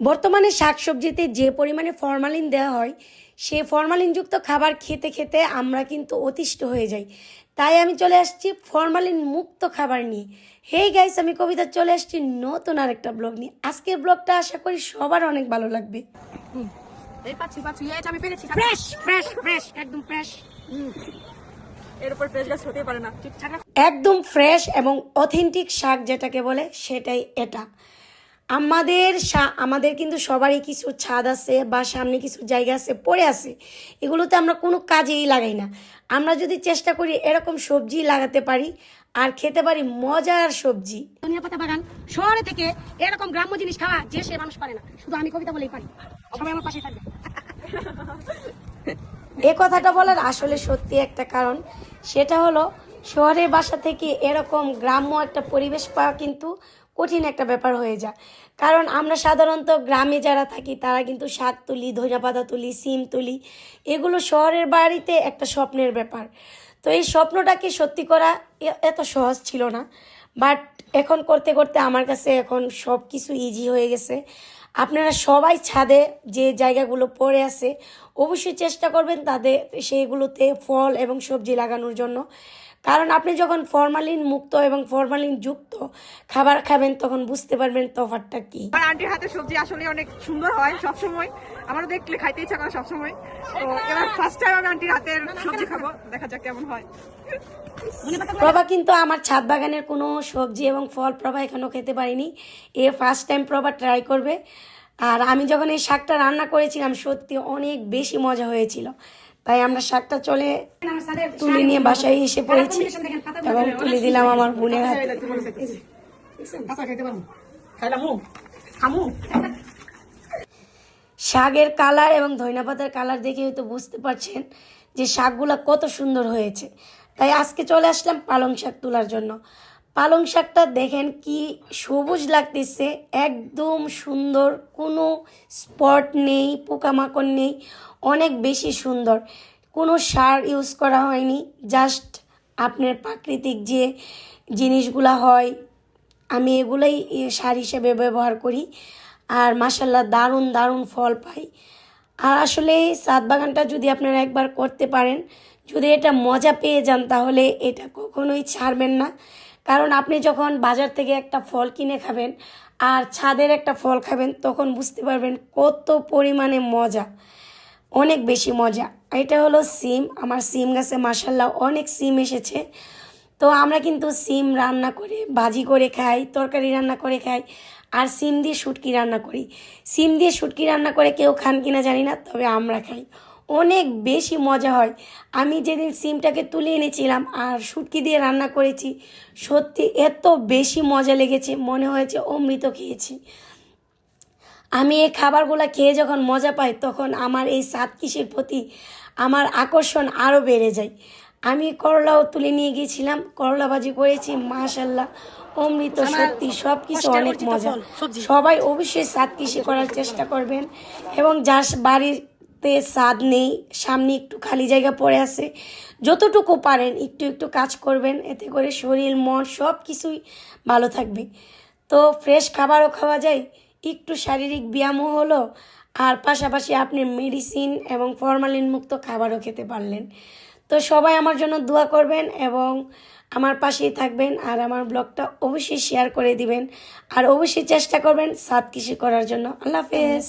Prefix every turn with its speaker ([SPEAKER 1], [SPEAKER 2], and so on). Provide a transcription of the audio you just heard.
[SPEAKER 1] বর্তমানে শাকসবজিতে যে পরিমাণে ফরমালিন দেওয়া হয় সে ফরমালিনযুক্ত খাবার খেতে খেতে আমরা কিন্তু অতিষ্ঠ হয়ে যাই। তাই আমি চলে আসছি ফরমালিন মুক্ত খাবার নিয়ে। হেই গাইস আমি কবিতা চলে আসছি নতুন আরেকটা ব্লগ নিয়ে। আজকের ব্লগটা আশা করি সবার অনেক ভালো লাগবে। একদম ফ্রেশ এবং অথেন্টিক শাক যেটাকে বলে সেটাই এটা। আমাদের আমাদের কিন্তু সবারই কিছু ছাদ আছে বা সামনে কিছু জায়গা আছে পড়ে আছে। এগুলোতে আমরা কোনো কাজেই লাগাই না। আমরা যদি চেষ্টা করি এরকম সবজি লাগাতে পারি আর খেতে পারি মজার সবজি।
[SPEAKER 2] ধনিয়া পাতা বাগান শহরে থেকে এরকম গ্রাম্য জিনিস খাওয়া যে সে মানুষ পারে না। শুধু আমি কবিতা বলেই পারি। সবাই আমার পাশে থাকবে।
[SPEAKER 1] এ কথাটা বলার আসলে সত্যি একটা কারণ। সেটা হলো শহরের বাসা থেকে এরকম গ্রাম্য একটা পরিবেশ পাওয়া কিন্তু কঠিন একটা ব্যাপার হয়ে যায়। কারণ আমরা সাধারণত গ্রামে যারা থাকি, তারা কিন্তু শাক তুলি ধনিয়া পাতা তুলি, সিম তুলি, এগুলো শহরের বাড়িতে একটা স্বপ্নের ব্যাপার। তো এই স্বপ্নটাকে সত্যি করা এত সহজ ছিল না। বাট এখন করতে করতে আমার কাছে এখন সব কিছু ইজি হয়ে গেছে। আপনারা সবাই ছাদে যে জায়গাগুলো পড়ে আছে, অবশ্যই চেষ্টা করবেন তাদের সেইগুলোতে ফল এবং সবজি লাগানোর জন্য। কারণ আপনি যখন ফরমালিন মুক্ত এবং ফরমালিন যুক্ত খাবার খাবেন তখন বুঝতে পারবেন তফাৎটা কি।
[SPEAKER 3] আমার আন্টির হাতে সবজি আসলে অনেক সুন্দর হয় সবসময়। আমারও দেখলে খাইতে ইচ্ছা করে সবসময়। তো এবার ফার্স্ট টাইম আমি আন্টির হাতের সবজি খাব। দেখা যাক কেমন হয়।
[SPEAKER 1] প্রভা কিন্তু আমার ছাদ বাগানের কোনো সবজি এবং ফল প্রভা এখনও খেতে পারিনি। এ ফার্স্ট টাইম প্রভা ট্রাই করবে। আর আমি যখন এই শাকটা রান্না করেছিলাম সত্যি অনেক বেশি মজা হয়েছিল। তাই আমরা শাকটা চলে তুলে নিয়ে বাসায় এসে পড়েছি। এবং তুলে দিলাম আমার বোনের হাতে। শাকের কালার এবং ধনিয়া পাতার কালার দেখে হয়তো বুঝতে পারছেন যে শাকগুলা কত সুন্দর হয়েছে। তাই আজকে চলে আসলাম পালং শাক তোলার জন্য। পালং শাকটা দেখেন কি সবুজ লাগতেছে, একদম সুন্দর, কোনো স্পট নেই, পোকামাকড় নেই, অনেক বেশি সুন্দর। কোনো সার ইউজ করা হয়নি জাস্ট আপনার প্রাকৃতিক যে জিনিসগুলা হয়, আমি এগুলোই সার হিসেবে ব্যবহার করি, আর মাসাল্লাহ দারুণ দারুণ ফল পাই। আর আসলে সাত বাগানটা যদি আপনারা একবার করতে পারেন, যদি এটা মজা পেয়ে যান, তাহলে এটা কখনোই ছাড়বেন না। কারণ আপনি যখন বাজার থেকে একটা ফল কিনে খাবেন আর ছাদের একটা ফল খাবেন, তখন বুঝতে পারবেন কত পরিমাণে মজা। অনেক বেশি মজা। এটা হলো সিম। আমার সিম গাছে মাসাল্লাহ অনেক সিম এসেছে। তো আমরা কিন্তু সিম রান্না করে, ভাজি করে খাই, তরকারি রান্না করে খাই, আর সিম দিয়ে শুটকি রান্না করি। সিম দিয়ে শুটকি রান্না করে কেউ খান কিনা জানি না, তবে আমরা খাই। অনেক বেশি মজা হয়। আমি যেদিন সিমটাকে তুলে এনেছিলাম আর শুটকি দিয়ে রান্না করেছি সত্যি এত বেশি মজা লেগেছে মনে হয়েছে অমৃত খেয়েছি। আমি এই খাবারগুলো খেয়ে যখন মজা পাই তখন আমার এই সাত কিসের প্রতি আমার আকর্ষণ আরও বেড়ে যায়। আমি করলাও তুলে নিয়ে গিয়েছিলাম করলা ভাজি করেছি মাশাল্লাহ অমৃত সত্যি সব কিছু অনেক মজা। সবাই অবশ্যই সাত কিসে করার চেষ্টা করবেন এবং যার বাড়িতে স্বাদ নেই, সামনে একটু খালি জায়গা পড়ে আছে। যতটুকু পারেন, একটু একটু কাজ করবেন, এতে করে শরীর, মন সব কিছুই ভালো থাকবে। তো ফ্রেশ খাবারও খাওয়া যায়, একটু শারীরিক ব্যায়ামও হলো, আর পাশাপাশি আপনি মেডিসিন এবং ফরমালিন মুক্ত খাবারও খেতে পারলেন। তো সবাই আমার জন্য দোয়া করবেন এবং আমার পাশেই থাকবেন, আর আমার ব্লগটা অবশ্যই শেয়ার করে দিবেন, আর অবশ্যই চেষ্টা করবেন সাত কৃষি করার জন্য। আল্লাহ হাফেজ।